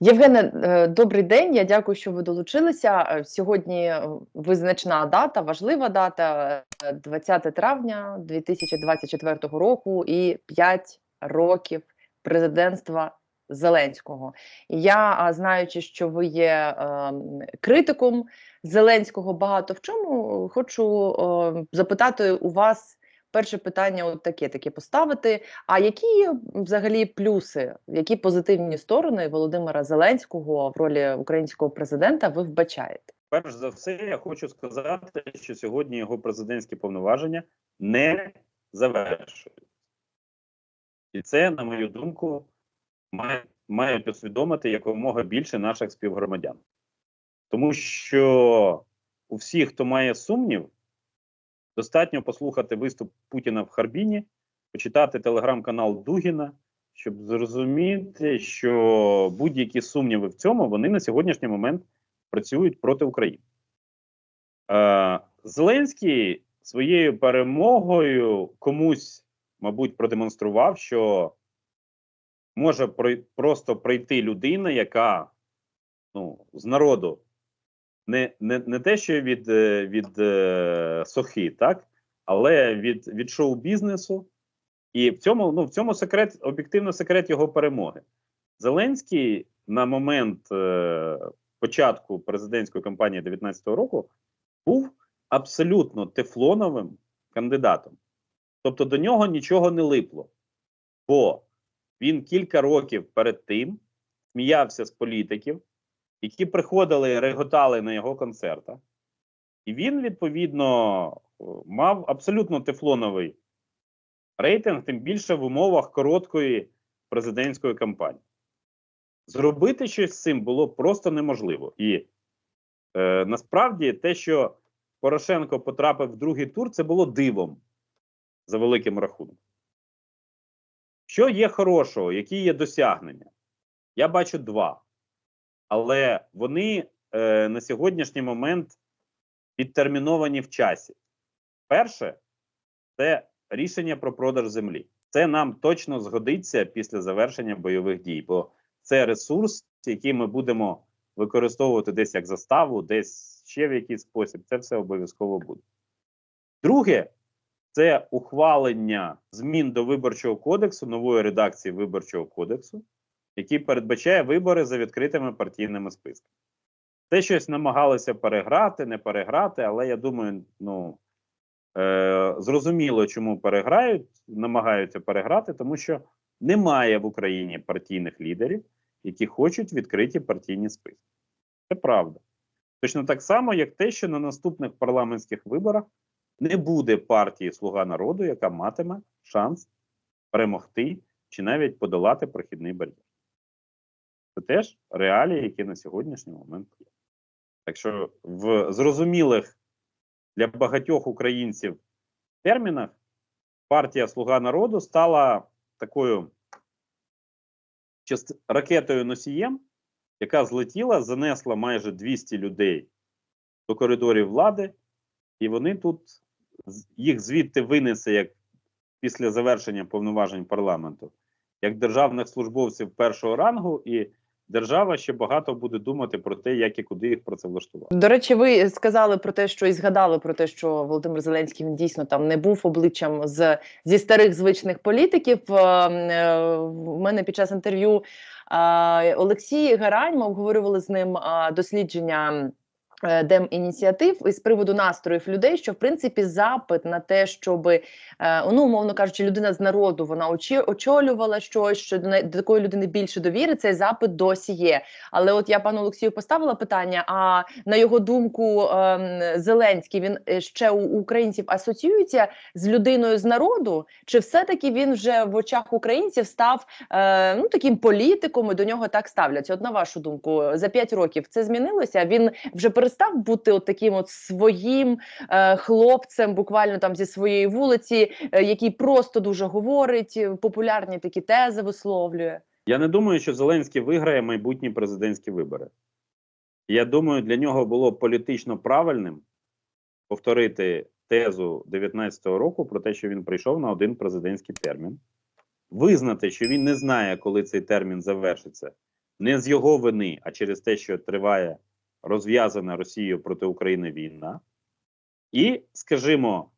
Євгене, е, добрий день. Я дякую, що ви долучилися. Е, Сьогодні е, визначна дата, важлива дата е, 20 травня 2024 року і 5 років президентства Зеленського. Я, знаючи, що ви є критиком Зеленського багато в чому, хочу запитати у вас. Перше питання от таке, таке поставити. А які взагалі плюси, які позитивні сторони Володимира Зеленського в ролі українського президента ви вбачаєте? Перш за все, я хочу сказати, що сьогодні його президентські повноваження не завершують. І це, на мою думку, має, мають усвідомити якомога більше наших співгромадян. Тому що у всіх, хто має сумнів, достатньо послухати виступ Путіна в Харбіні, почитати телеграм-канал Дугіна, щоб зрозуміти, що будь-які сумніви в цьому вони на сьогоднішній момент працюють проти України. Е, Зеленський своєю перемогою комусь, мабуть, продемонстрував, що може просто прийти людина, яка ну, з народу не, не, не те, що від, е, від е, сохи, так, але від, від шоу-бізнесу. І в цьому, ну, в цьому секрет, об'єктивно секрет його перемоги. Зеленський на момент е, початку президентської кампанії 2019 року був абсолютно тефлоновим кандидатом. Тобто до нього нічого не липло. Бо він кілька років перед тим сміявся з політиків, які приходили реготали на його концертах. І він, відповідно, е, мав абсолютно тефлоновий рейтинг, тим більше в умовах короткої президентської кампанії. Зробити щось з цим було просто неможливо. І е, насправді те, що Порошенко потрапив в другий тур, це було дивом за великим рахунком. Що є хорошого, які є досягнення? Я бачу два. Але вони е, на сьогоднішній момент відтерміновані в часі. Перше, це рішення про продаж землі. Це нам точно згодиться після завершення бойових дій, бо це ресурс, який ми будемо використовувати десь як заставу, десь ще в якийсь спосіб. Це все обов'язково буде. Друге, це ухвалення змін до виборчого кодексу, нової редакції виборчого кодексу, який передбачає вибори за відкритими партійними списками. Це щось намагалися переграти, не переграти, але я думаю, ну е, зрозуміло, чому переграють, намагаються переграти, тому що немає в Україні партійних лідерів, які хочуть відкриті партійні списки. Це правда. Точно так само, як те, що на наступних парламентських виборах не буде партії Слуга народу, яка матиме шанс перемогти чи навіть подолати прохідний бар'єр. Це теж реалії, які на сьогоднішній момент є. Так що в зрозумілих для багатьох українців термінах партія Слуга народу стала такою ракетою носієм, яка злетіла, занесла майже 200 людей до коридорів влади, і вони тут їх звідти винесе як після завершення повноважень парламенту, як державних службовців першого рангу, і держава ще багато буде думати про те, як і куди їх працевлаштувати. До речі, ви сказали про те, що і згадали про те, що Володимир Зеленський він дійсно там не був обличчям з зі старих звичних політиків. Е, е, В мене під час інтерв'ю Олексій Гарань ми обговорювали з ним дослідження. Е, Демініціатив із приводу настроїв людей, що в принципі запит на те, щоб е, ну умовно кажучи, людина з народу вона очолювала щось, що до, такої людини більше довіри. Цей запит досі є. Але от я пану Олексію поставила питання: а на його думку, ем, Зеленський він е, ще у українців асоціюється з людиною з народу, чи все-таки він вже в очах українців став ну таким політиком і до нього так ставляться? От на вашу думку, за п'ять років це змінилося? Він вже перестав бути от таким от своїм е, хлопцем, буквально там зі своєї вулиці, е, який просто дуже говорить, е, популярні такі тези висловлює. Я не думаю, що Зеленський виграє майбутні президентські вибори. Я думаю, для нього було політично правильним повторити тезу 19-го року про те, що він прийшов на один президентський термін, визнати, що він не знає, коли цей термін завершиться, не з його вини, а через те, що триває розв'язана Росією проти України війна, і, скажімо,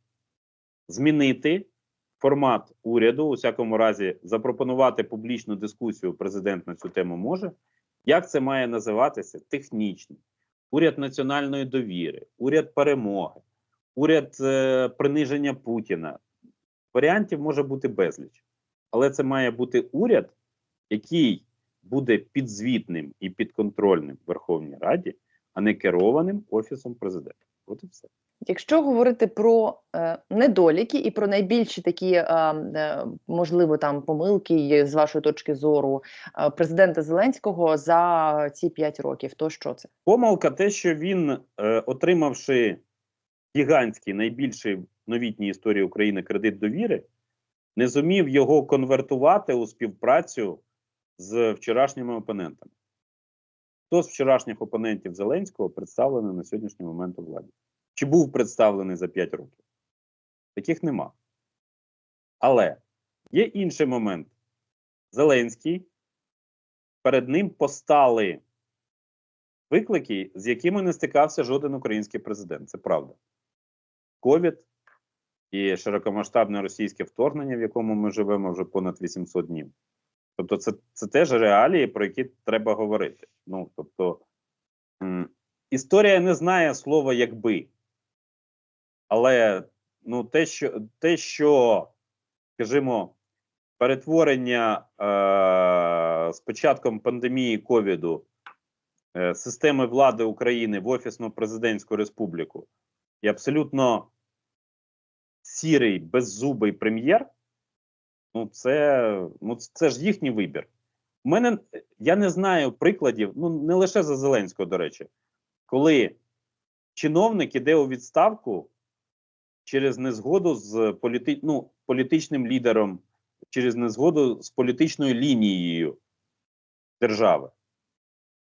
змінити формат уряду, у всякому разі, запропонувати публічну дискусію президент на цю тему може. Як це має називатися? Технічно. Уряд національної довіри, уряд перемоги, уряд е, приниження Путіна. Варіантів може бути безліч. Але це має бути уряд, який буде підзвітним і підконтрольним Верховній Раді, а не керованим Офісом президента. От і все. Якщо говорити про е, недоліки і про найбільші такі, е, е, можливо, там помилки з вашої точки зору е, президента Зеленського за ці п'ять років, то що це? Помилка те, що він, е, отримавши гігантський, найбільший в новітній історії України кредит довіри, не зумів його конвертувати у співпрацю з вчорашніми опонентами. Хто з вчорашніх опонентів Зеленського представлений на сьогоднішній момент у владі? Чи був представлений за 5 років? Таких нема. Але є інший момент. Зеленський перед ним постали виклики, з якими не стикався жоден український президент. Це правда. Ковід і широкомасштабне російське вторгнення, в якому ми живемо вже понад 800 днів. Тобто, це, це теж реалії, про які треба говорити. Ну, тобто, історія не знає слова якби. Але ну, те, що, те, що скажімо, перетворення е, з початком пандемії ковіду е, системи влади України в офісну президентську республіку і абсолютно сірий, беззубий прем'єр, ну це, ну це ж їхній вибір. У мене я не знаю прикладів, ну не лише за Зеленського, до речі, коли чиновник іде у відставку через незгоду з політи... ну, політичним лідером, через незгоду з політичною лінією держави.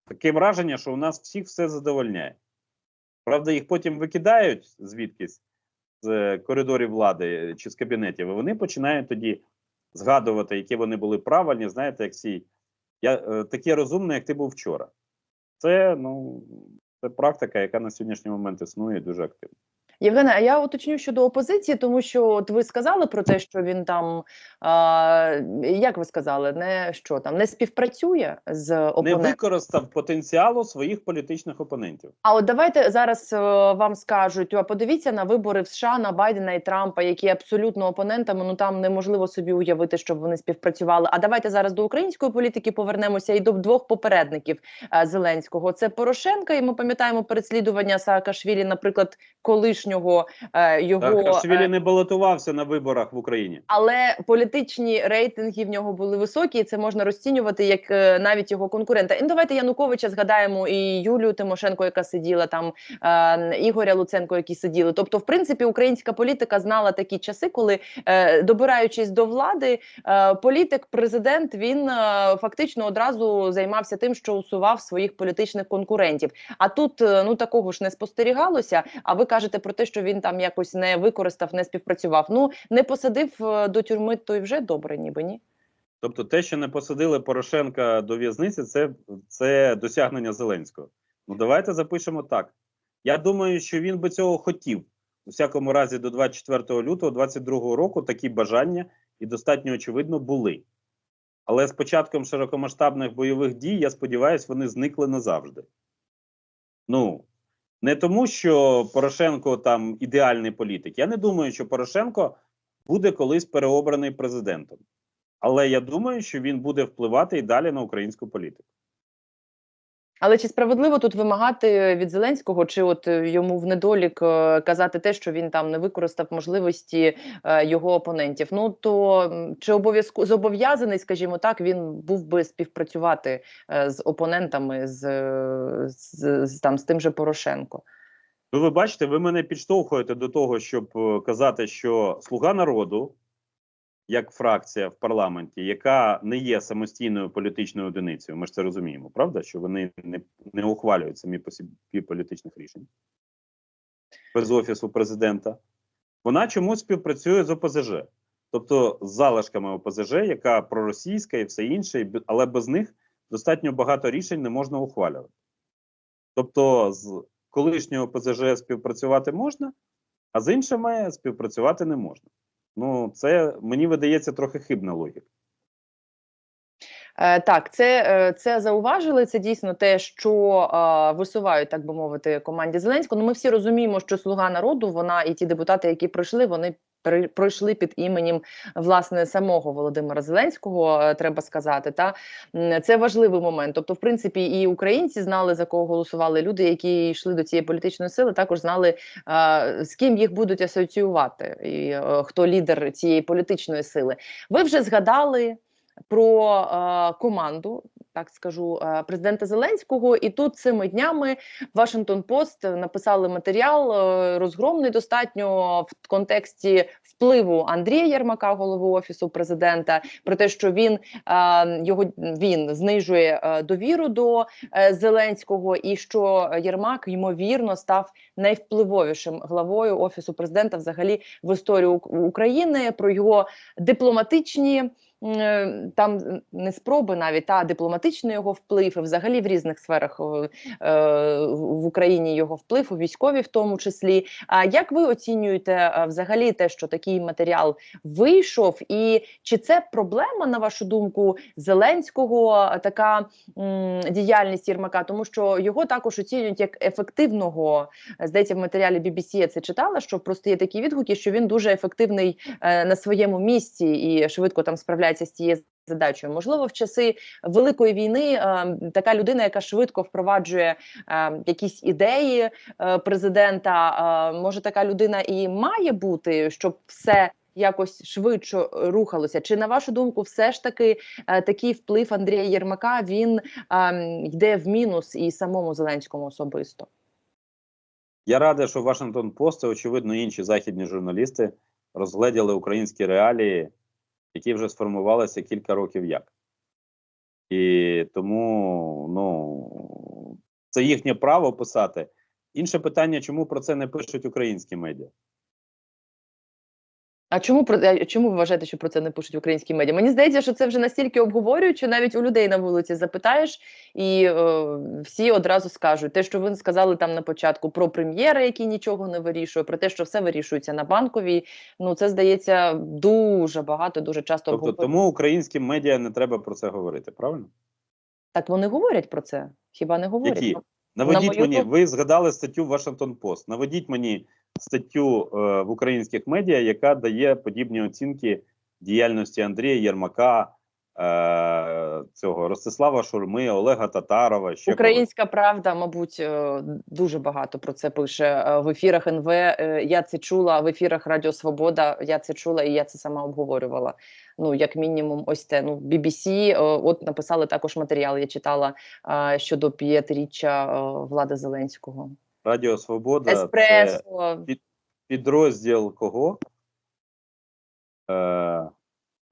Таке враження, що у нас всіх все задовольняє. Правда, їх потім викидають звідкись з коридорів влади чи з кабінетів, і вони починають тоді згадувати, які вони були правильні. Знаєте, як всі я е, таке розумне, як ти був вчора. Це ну це практика, яка на сьогоднішній момент існує дуже активно. Євгене, а я уточню щодо опозиції, тому що от ви сказали про те, що він там а, як ви сказали, не що там не співпрацює з Не використав потенціалу своїх політичних опонентів. А от давайте зараз е, вам скажуть: а подивіться на вибори в США на Байдена і Трампа, які абсолютно опонентами. Ну там неможливо собі уявити, щоб вони співпрацювали. А давайте зараз до української політики повернемося і до двох попередників е, Зеленського. Це Порошенка, і ми пам'ятаємо переслідування Саакашвілі, наприклад, колишнього е, його Саакашвілі е, не балотувався на виборах в Україні. але політичні рейтинги в нього були високі, і це можна розцінювати як е, навіть його конкурента. І ну, давайте Януковича згадаємо і Юлію Тимошенко, яка сиділа там, е, Ігоря Луценко, які сиділи. Тобто, в принципі, українська політика знала такі часи, коли е, добираючись до влади, е, політик, президент він е, фактично одразу займався тим, що усував своїх політичних конкурентів. А тут ну такого ж не спостерігалося. А ви кажете про те, що він там якось не використав, не співпрацював. Ну не посадив е, до тюрми, то й вже добре, ніби ні. Тобто, те, що не посадили Порошенка до в'язниці, це, це досягнення Зеленського. Ну давайте запишемо так. Я думаю, що він би цього хотів. У всякому разі, до 24 лютого 2022 року такі бажання і достатньо очевидно були. Але з початком широкомасштабних бойових дій, я сподіваюся, вони зникли назавжди. Ну, не тому, що Порошенко там ідеальний політик. Я не думаю, що Порошенко буде колись переобраний президентом. Але я думаю, що він буде впливати і далі на українську політику. Але чи справедливо тут вимагати від Зеленського, чи от е, йому в недолік е, казати те, що він там не використав можливості е, його опонентів? Ну то чи обов'язку зобов'язаний, скажімо так, він був би співпрацювати з опонентами, з, з, з там з тим же Порошенко? Ну, ви бачите, ви мене підштовхуєте до того, щоб казати, що Слуга народу, як фракція в парламенті, яка не є самостійною політичною одиницею, ми ж це розуміємо, правда? Що вони не, не ухвалюють самі по собі політичних рішень без офісу президента, вона чомусь співпрацює з ОПЗЖ, тобто з залишками ОПЗЖ, яка проросійська і все інше, але без них достатньо багато рішень не можна ухвалювати. Тобто, з колишнього ПЗЖ співпрацювати можна, а з іншими співпрацювати не можна. Ну, це мені видається трохи хибна логіка. Е, Так, це, е, це зауважили. Це дійсно те, що е, висувають, так би мовити, команді Зеленського. Ну, ми всі розуміємо, що слуга народу, вона і ті депутати, які пройшли, вони пройшли під іменем власне самого Володимира Зеленського. е, Треба сказати, та це важливий момент. Тобто, в принципі, і українці знали за кого голосували. Люди, які йшли до цієї політичної сили, також знали е, з ким їх будуть асоціювати, і е, хто лідер цієї політичної сили. Ви вже згадали про е, команду, так скажу, е, президента Зеленського. І тут цими днями Вашингтон Пост написали матеріал е, розгромний достатньо в контексті впливу Андрія Єрмака, голови офісу президента, про те, що він його він знижує довіру до Зеленського, і що Єрмак ймовірно став найвпливовішим главою офісу президента взагалі в історії України. Про його дипломатичні там не спроби навіть та дипломатичний його вплив, і взагалі в різних сферах е, е, в Україні його вплив, у військовій в тому числі. А як ви оцінюєте е, взагалі те, що такий матеріал вийшов, і чи це проблема, на вашу думку, Зеленського е, така діяльність Єрмака? Тому що його також оцінюють як ефективного. е, Здається, в матеріалі BBC я це читала, що просто є такі відгуки, що він дуже ефективний е, на своєму місці і швидко там справляється з цією задачею. Можливо, в часи великої війни е, така людина, яка швидко впроваджує е, якісь ідеї е, президента, може така людина і має бути, щоб все. Якось швидше рухалося. Чи на вашу думку, все ж таки такий вплив Андрія Єрмака він е, йде в мінус і самому Зеленському особисто? Я радий, що Вашингтон Пост, очевидно, інші західні журналісти розгледіли українські реалії, які вже сформувалися кілька років як. І тому ну, це їхнє право писати. Інше питання, чому про це не пишуть українські медіа? А чому про а чому ви вважаєте, що про це не пишуть українські медіа? Мені здається, що це вже настільки обговорюють, що навіть у людей на вулиці запитаєш, і е, всі одразу скажуть те, що ви сказали там на початку про прем'єра, який нічого не вирішує, про те, що все вирішується на банковій. Ну це здається дуже багато, дуже часто Тобто, обговорюють. тому українським медіа не треба про це говорити, правильно? Так вони говорять про це. Хіба не говорять? Які? Ну, Наведіть мою мені, ви згадали статтю Вашингтон Пост. Наведіть мені статтю е, в українських медіа, яка дає подібні оцінки діяльності Андрія Єрмака, е, цього Ростислава Шурми, Олега Татарова. Ще когось. Українська правда, мабуть, е, дуже багато про це пише в ефірах НВ. Я це чула в ефірах Радіо Свобода. Я це чула і я це сама обговорювала. Ну, як мінімум, ось те. Ну, BBC, от написали також матеріал. Я читала щодо п'ятиріччя влади Зеленського. Радіо Свобода це Еспресо. підрозділ кого? Е,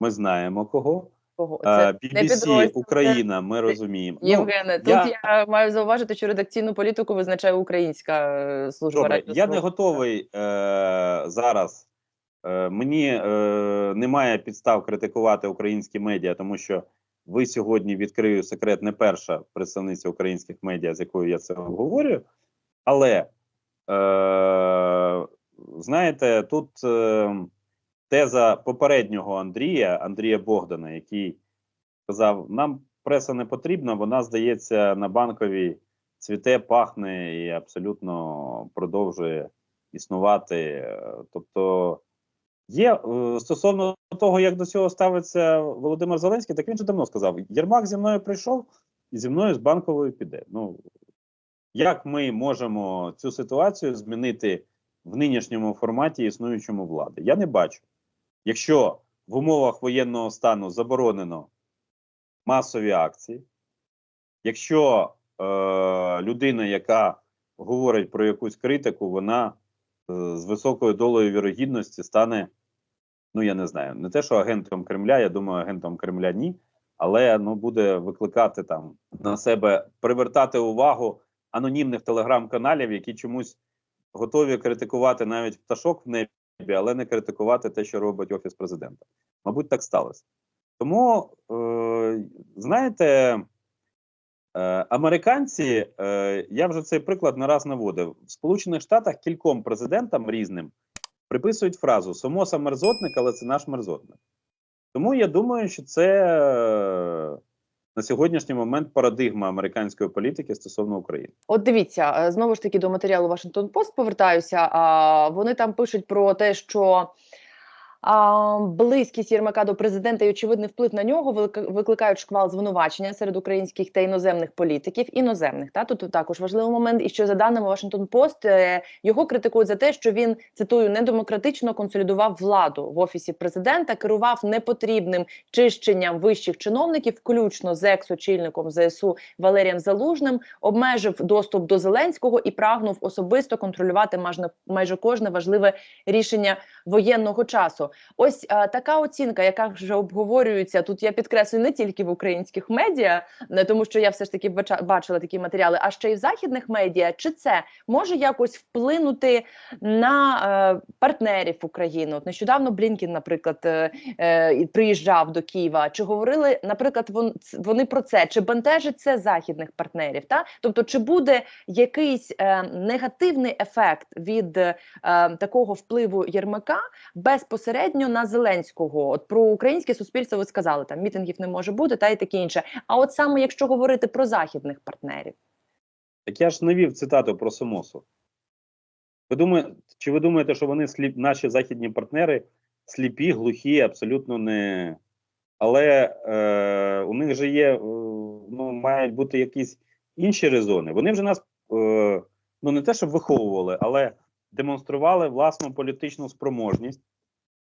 ми знаємо кого. Кого? Е, Це BBC Україна, ми розуміємо. це- Євгене, тут я- я... маю зауважити, що редакційну політику визначає українська е, служба Добре, Радіо я не готовий е, зараз. Е, мені е, немає підстав критикувати українські медіа, тому що ви сьогодні відкрию секрет, не перша представниця українських медіа, з якою я це обговорюю. Але е, знаєте, тут е, теза попереднього Андрія, Андрія Богдана, який сказав: нам преса не потрібна, вона здається на банковій цвіте, пахне і абсолютно продовжує існувати. Тобто є е, стосовно того, як до цього ставиться Володимир Зеленський, так він же давно сказав: Єрмак зі мною прийшов і зі мною з банковою піде. Ну як ми можемо цю ситуацію змінити в нинішньому форматі існуючому влади? Я не бачу. Якщо в умовах воєнного стану заборонено масові акції, якщо е, людина, яка говорить про якусь критику, вона е, з високою долею вірогідності стане, ну я не знаю, не те, що агентом Кремля, я думаю, агентом Кремля ні, але ну буде викликати там на себе, привертати увагу анонімних телеграм-каналів, які чомусь готові критикувати навіть пташок в небі, але не критикувати те, що робить офіс президента. Мабуть, так сталося. Тому, е, знаєте, Е, американці, е, я вже цей приклад не раз наводив. В Сполучених Штатах кільком президентам різним приписують фразу Сомоса мерзотник, але це наш мерзотник. Тому я думаю, що це на сьогоднішній момент парадигма американської політики стосовно України. От дивіться, е, знову ж таки до матеріалу Вашингтон Пост повертаюся. А вони там пишуть про те, що близькість Єрмака до президента і очевидний вплив на нього викликають шквал звинувачення серед українських та іноземних політиків. Іноземних та тут також важливий момент. І що за даними Вашингтон Пост е, його критикують за те, що він цитую недемократично консолідував владу в офісі президента, керував непотрібним чищенням вищих чиновників, включно з екс-очільником ЗСУ Валерієм Залужним, обмежив доступ до Зеленського і прагнув особисто контролювати майже кожне важливе рішення воєнного часу. Ось а, така оцінка, яка вже обговорюється тут. Я підкреслюю не тільки в українських медіа, тому що я все ж таки бачила такі матеріали, а ще й в західних медіа. Чи це може якось вплинути на е, партнерів України? От нещодавно Блінкін, наприклад, е, е, приїжджав до Києва. Чи говорили, наприклад, вон, вони про це? Чи бентежить це західних партнерів? Та тобто, чи буде якийсь е, негативний ефект від е, такого впливу Єрмака безпосередньо на Зеленського? От про українське суспільство ви сказали, там мітингів не може бути, та й таке інше. А от саме якщо говорити про західних партнерів, Так я ж навів цитату про Сомосу. Ви думаєте, чи ви думаєте, що вони сліп, наші західні партнери сліпі, глухі, абсолютно не. Але е, у них же є, е, ну, мають бути якісь інші резони. Вони вже нас е, ну не те, щоб виховували, але демонстрували власну політичну спроможність,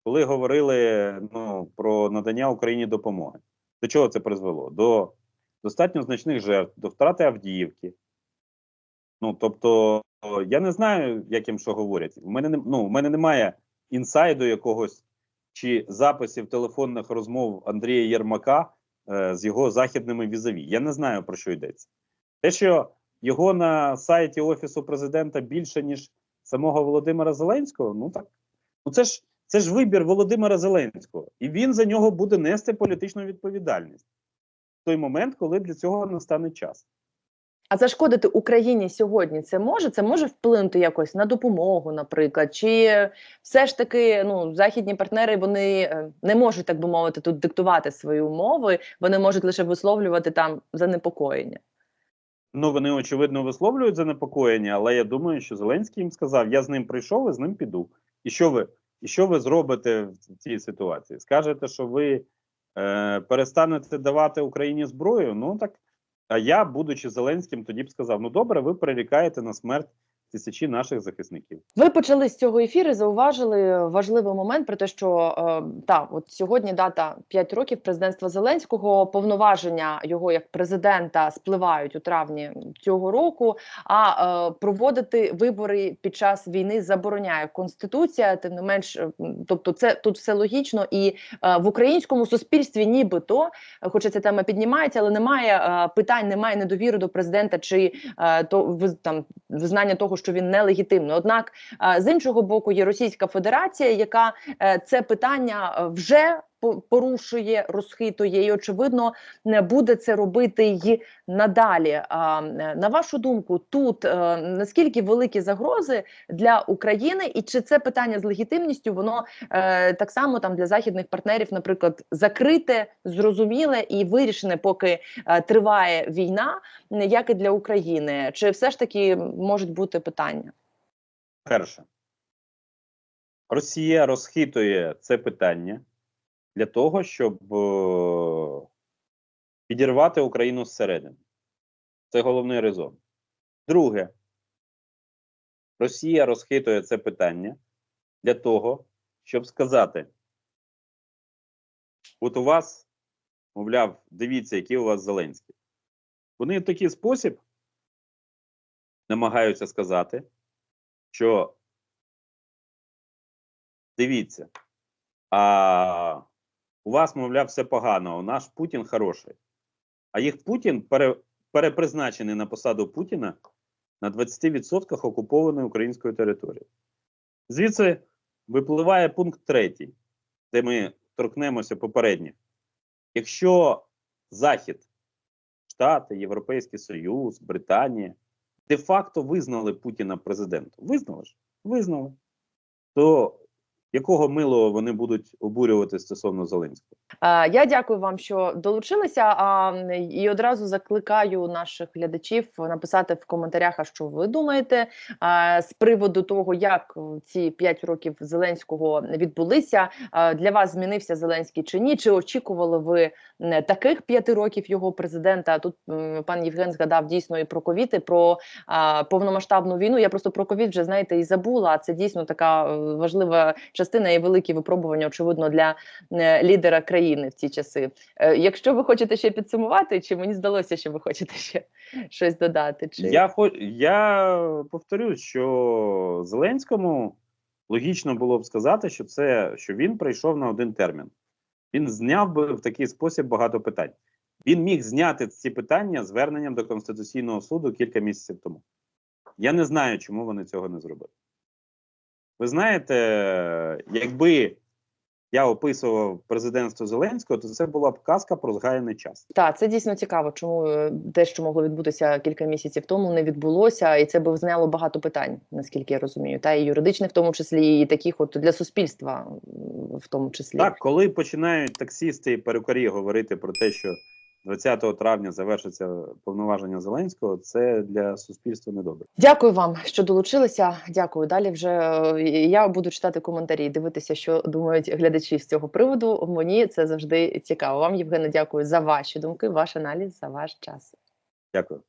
коли говорили ну, про надання Україні допомоги. До чого це призвело? До достатньо значних жертв, до втрати Авдіївки. Ну, тобто, я не знаю, як їм що говорять. У мене, не- ну, у мене немає інсайду якогось чи записів телефонних розмов Андрія Єрмака е, з його західними візаві. Я не знаю, про що йдеться. Те, що його на сайті Офісу президента більше, ніж самого Володимира Зеленського, ну так. Ну це ж, це ж вибір Володимира Зеленського. І він за нього буде нести політичну відповідальність в той момент, коли для цього настане час. а зашкодити Україні сьогодні це може? Це може вплинути якось на допомогу, наприклад, чи все ж таки ну західні партнери вони е, не можуть так би мовити тут диктувати свої умови, вони можуть лише висловлювати там занепокоєння. Ну, вони очевидно висловлюють занепокоєння, але я думаю, що Зеленський їм сказав: я з ним прийшов і з ним піду. І що ви, і що ви зробите в цій ситуації? Скажете, що ви е, перестанете давати Україні зброю? Ну так. А я, будучи Зеленським, тоді б сказав: ну добре, ви прирікаєте на смерть тисячі наших захисників. Ви почали з цього ефіру, зауважили важливий момент про те, що е, та от сьогодні дата 5 років президентства Зеленського. Повноваження його як президента спливають у травні цього року. А е, проводити вибори під час війни забороняє конституція. Тим не менш, е, тобто, це тут все логічно, і е, в українському суспільстві, нібито, хоча ця тема піднімається, але немає е, питань, немає недовіри до президента чи е, то там визнання того, що він нелегітимний. Однак з іншого боку є Російська Федерація, яка е, це питання е, вже порушує, розхитує, і очевидно не буде це робити й надалі. А, на вашу думку, тут е, наскільки великі загрози для України, і чи це питання з легітимністю, воно е, так само там для західних партнерів, наприклад, закрите, зрозуміле і вирішене, поки е, триває війна, як і для України? Чи все ж таки можуть бути питання? Перше, Росія розхитує це питання для того, щоб е, підірвати Україну зсередини. Це головний резон. Друге, Росія розхитує це питання для того, щоб сказати: от у вас, мовляв, дивіться, який у вас Зеленський. Вони в такий спосіб намагаються сказати, що дивіться, а у вас, мовляв, все погано, а наш Путін хороший. А їх Путін пере, перепризначений на посаду Путіна на 20% окупованої української території. Звідси випливає пункт третій, де ми торкнемося попередніх. Якщо Захід Штати, Європейський Союз, Британія де-факто визнали Путіна президентом. Визнали ж? Визнали. То якого милого вони будуть обурювати стосовно Зеленського? Я дякую вам, що долучилися. А і одразу закликаю наших глядачів написати в коментарях, а що ви думаєте з приводу того, як ці п'ять років Зеленського відбулися. Для вас змінився Зеленський чи ні? Чи очікували ви таких п'яти років його президента? Тут пан Євген згадав дійсно і про ковід, і про повномасштабну війну. Я просто про ковід вже знаєте і забула. Це дійсно така е, важлива частина і великі випробування, очевидно, для е, лідера країни в ці часи. Е, Якщо ви хочете ще підсумувати, чи мені здалося, що ви хочете ще щось додати? Чи Я я повторюсь, що Зеленському логічно було б сказати, що це що він прийшов на один термін. Він зняв би в такий спосіб багато питань. Він міг зняти ці питання зверненням до Конституційного суду кілька місяців тому. Я не знаю, чому вони цього не зробили. Ви знаєте, якби я описував президентство Зеленського, то це була б казка про згаяний час. Так, це дійсно цікаво, чому е, те, що могло відбутися кілька місяців тому, не відбулося, і це б зняло багато питань, наскільки я розумію, та і юридичних, в тому числі, і таких, от для суспільства, в тому числі. Так, коли починають таксісти і перукарі говорити про те, що 20 травня завершиться повноваження Зеленського, це для суспільства недобре. Дякую вам, що долучилися. Дякую. Далі вже е, я буду читати коментарі, і дивитися, що думають глядачі з цього приводу. Мені це завжди цікаво. Вам, Євгене, дякую за ваші думки, ваш аналіз, за ваш час. Дякую.